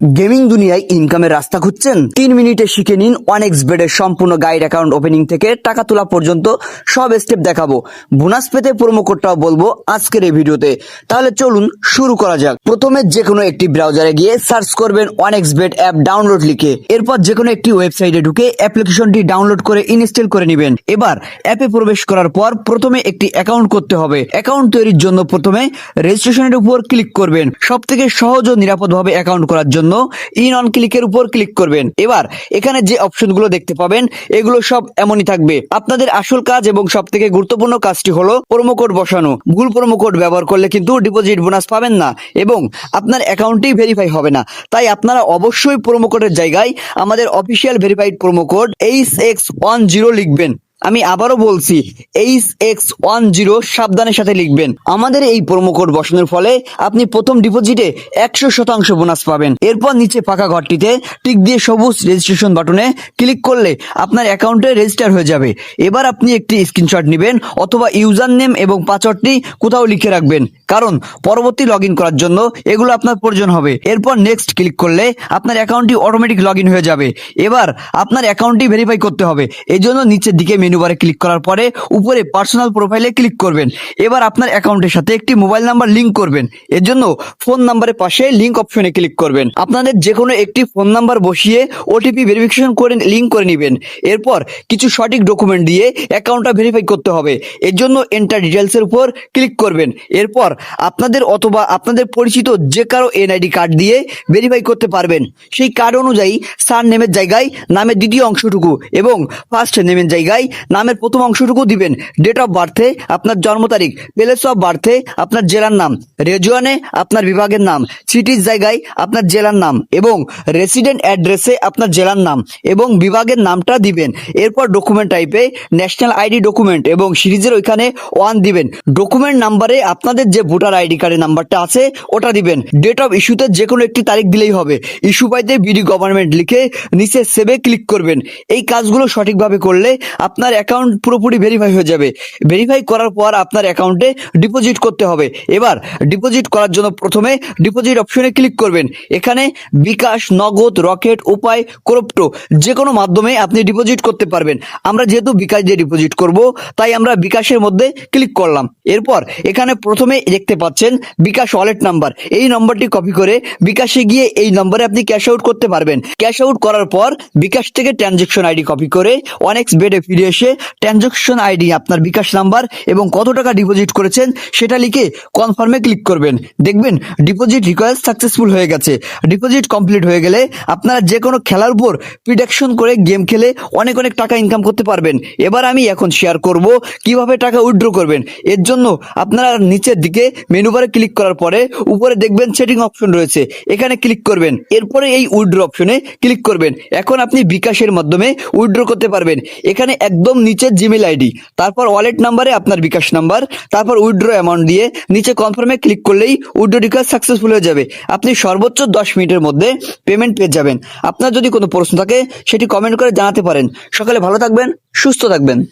Gaming দুনিয়ায় ইনকামের রাস্তা খুঁজছেন? তিন মিনিটে শিখে নিন ওয়ান এক্স বেডের সম্পূর্ণ গাইড অ্যাকাউন্ট ওপেনিং থেকে টাকা তোলা পর্যন্ত সব স্টেপ দেখাবো। বোনাস পেতে প্রোমো কোডটাও বলব আজকের এই ভিডিওতে। তাহলে চলুন শুরু করা যাক। প্রথমে যে কোনো একটি ব্রাউজারে গিয়ে সার্চ করবেন ওয়ানএক্স বেড অ্যাপ ডাউনলোড লিখে। এরপর যে কোনো একটি ওয়েবসাইটে ঢুকে অ্যাপ্লিকেশনটি ডাউনলোড করে ইনস্টল করে নেবেন। এবার অ্যাপে প্রবেশ করার পর প্রথমে একটি অ্যাকাউন্ট করতে হবে। অ্যাকাউন্ট তৈরির জন্য প্রথমে রেজিস্ট্রেশনের উপর ক্লিক করবেন। সব থেকে সহজ ও নিরাপদভাবে অ্যাকাউন্ট করার জন্য ইন অন ক্লিকের উপর ক্লিক করবেন। এবার এখানে যে অপশনগুলো দেখতে পাবেন, এগুলো সব এমনই থাকবে। আপনাদের আসল কাজ এবং সব থেকে গুরুত্বপূর্ণ কাজটি হলো প্রোমো কোড বসানো। ভুল প্রোমো কোড ব্যবহার করলে কিন্তু ডিপোজিট বোনাস পাবেন না এবং আপনার অ্যাকাউন্টই ভেরিফাই হবে না। তাই আপনারা অবশ্যই প্রোমো কোডের জায়গায় আমাদের official verified promo code H X one zero লিখবেন। আমি আবারও বলছি এইচ এক্স ওয়ান জিরো সাবধানের সাথে লিখবেন। আমাদের এই প্রোমো কোড বসানোর ফলে আপনি প্রথম ডিপোজিটে একশো শতাংশ বোনাস পাবেন। এরপর নিচে ফাঁকা ঘরটিতে টিক দিয়ে সবুজ রেজিস্ট্রেশন বাটনে ক্লিক করলে আপনার অ্যাকাউন্টে রেজিস্টার হয়ে যাবে। এবার আপনি একটি স্ক্রিনশট নেবেন অথবা ইউজার নেম এবং পাসওয়ার্ডটি কোথাও লিখে রাখবেন। কারণ পরবর্তী লগ করার জন্য এগুলো আপনার প্রয়োজন হবে। এরপর নেক্সট ক্লিক করলে আপনার অ্যাকাউন্টটি অটোমেটিক লগ হয়ে যাবে। এবার আপনার অ্যাকাউন্টটি ভেরিফাই করতে হবে। এই জন্য নিচের দিকে মেনু বারে ক্লিক করার পরে উপরে পার্সোনাল প্রোফাইলে ক্লিক করবেন। এবার আপনার অ্যাকাউন্টের সাথে একটি মোবাইল নাম্বার লিঙ্ক করবেন। এর জন্য ফোন নাম্বারের পাশে লিঙ্ক অপশনে ক্লিক করবেন। আপনাদের যে কোনো একটি ফোন নাম্বার বসিয়ে ওটিপি ভেরিফিকেশন করে লিংক করে নেবেন। এরপর কিছু সঠিক ডকুমেন্ট দিয়ে অ্যাকাউন্টটা ভেরিফাই করতে হবে। এর জন্য এন্টার ডিটেলসের উপর ক্লিক করবেন। এরপর আপনাদের অথবা আপনাদের পরিচিত যে কারও এনআইডি কার্ড দিয়ে ভেরিফাই করতে পারবেন। সেই কার্ড অনুযায়ী সার নেমের জায়গায় নামের দ্বিতীয় অংশটুকু এবং ফার্স্ট নেমের জায়গায় নামের প্রথম অংশটুকু দিবেন। ডেট অফ বার্থে আপনার জন্ম তারিখ প্লেস অফ বার্থে আপনার জেলার নাম রেজুয়ানে আপনার বিভাগের নাম সিটির জায়গায় আপনার জেলার নাম এবং রেসিডেন্ট অ্যাড্রেসে আপনার জেলার নাম এবং বিভাগের নামটা দিবেন। এরপর ডকুমেন্ট টাইপে ন্যাশনাল আইডি ডকুমেন্ট এবং সিরিজের ওইখানে ওয়ান দিবেন। ডকুমেন্ট নাম্বারে আপনাদের যে ভোটার আইডি কার্ডের নাম্বারটা আছে, ওটা দিবেন। ডেট অফ ইস্যুতে যে কোনো একটি তারিখ দিলেই হবে। ইস্যু পাইতে বিডি গভর্নমেন্ট লিখে নিচে সেভে ক্লিক করবেন। এই কাজগুলো সঠিকভাবে করলে আপনার অ্যাকাউন্ট পুরোপুরি ভেরিফাই হয়ে যাবে। ভেরিফাই করার পর আপনার অ্যাকাউন্টে ডিপোজিট করতে হবে। এবার ডিপোজিট করার জন্য প্রথমে ডিপোজিট অপশনে ক্লিক করবেন। এখানে বিকাশ, নগদ, রকেট, উপায় ক্রোপ্টো যে কোনো মাধ্যমে আপনি ডিপোজিট করতে পারবেন। আমরা যেহেতু বিকাশ দিয়ে ডিপোজিট করব, তাই আমরা বিকাশের মধ্যে ক্লিক করলাম। এরপর এখানে প্রথমে দেখতে পাচ্ছেন বিকাশ ওয়ালেট নাম্বার এই নম্বরটি কপি করে বিকাশে গিয়ে এই নম্বরে আপনি ক্যাশ আউট করতে পারবেন। ক্যাশ আউট করার পর বিকাশ থেকে ট্রানজেকশন আইডি কপি করে অনেক বেডে ফিরে ট্রানজেকশন আইডি আপনার বিকাশ নাম্বার এবং কত টাকা ডিপোজিট করেছেন সেটা লিখে কনফার্মে ক্লিক করবেন। দেখবেন ডিপোজিট রিকোয়েস্ট সাকসেসফুল হয়ে গেছে। ডিপোজিট কমপ্লিট হয়ে গেলে আপনারা যে কোনো খেলার উপর প্রিডাকশন করে গেম খেলে অনেক অনেক টাকা ইনকাম করতে পারবেন। এবার আমি এখন শেয়ার করব কীভাবে টাকা উইথড্র করবেন। এর জন্য আপনারা নিচের দিকে মেনু বারে ক্লিক করার পরে উপরে দেখবেন সেটিং অপশন রয়েছে। এখানে ক্লিক করবেন। এরপরে এই উইথড্র অপশনে ক্লিক করবেন। এখন আপনি বিকাশের মাধ্যমে উইথড্র করতে পারবেন। এখানে একদম নিচের জিমেল আইডি তারপর ওয়ালেট নাম্বারে আপনার বিকাশ নাম্বার তারপর উইড্রো অ্যামাউন্ট দিয়ে নিচে কনফার্মে ক্লিক করলেই উইড্রো রিকোয়েস্ট সাকসেসফুল হয়ে যাবে। আপনি সর্বোচ্চ দশ মিনিটের মধ্যে পেমেন্ট পেয়ে যাবেন। আপনার যদি কোনো প্রশ্ন থাকে, সেটি কমেন্ট করে জানাতে পারেন। সকালে ভালো থাকবেন, সুস্থ থাকবেন।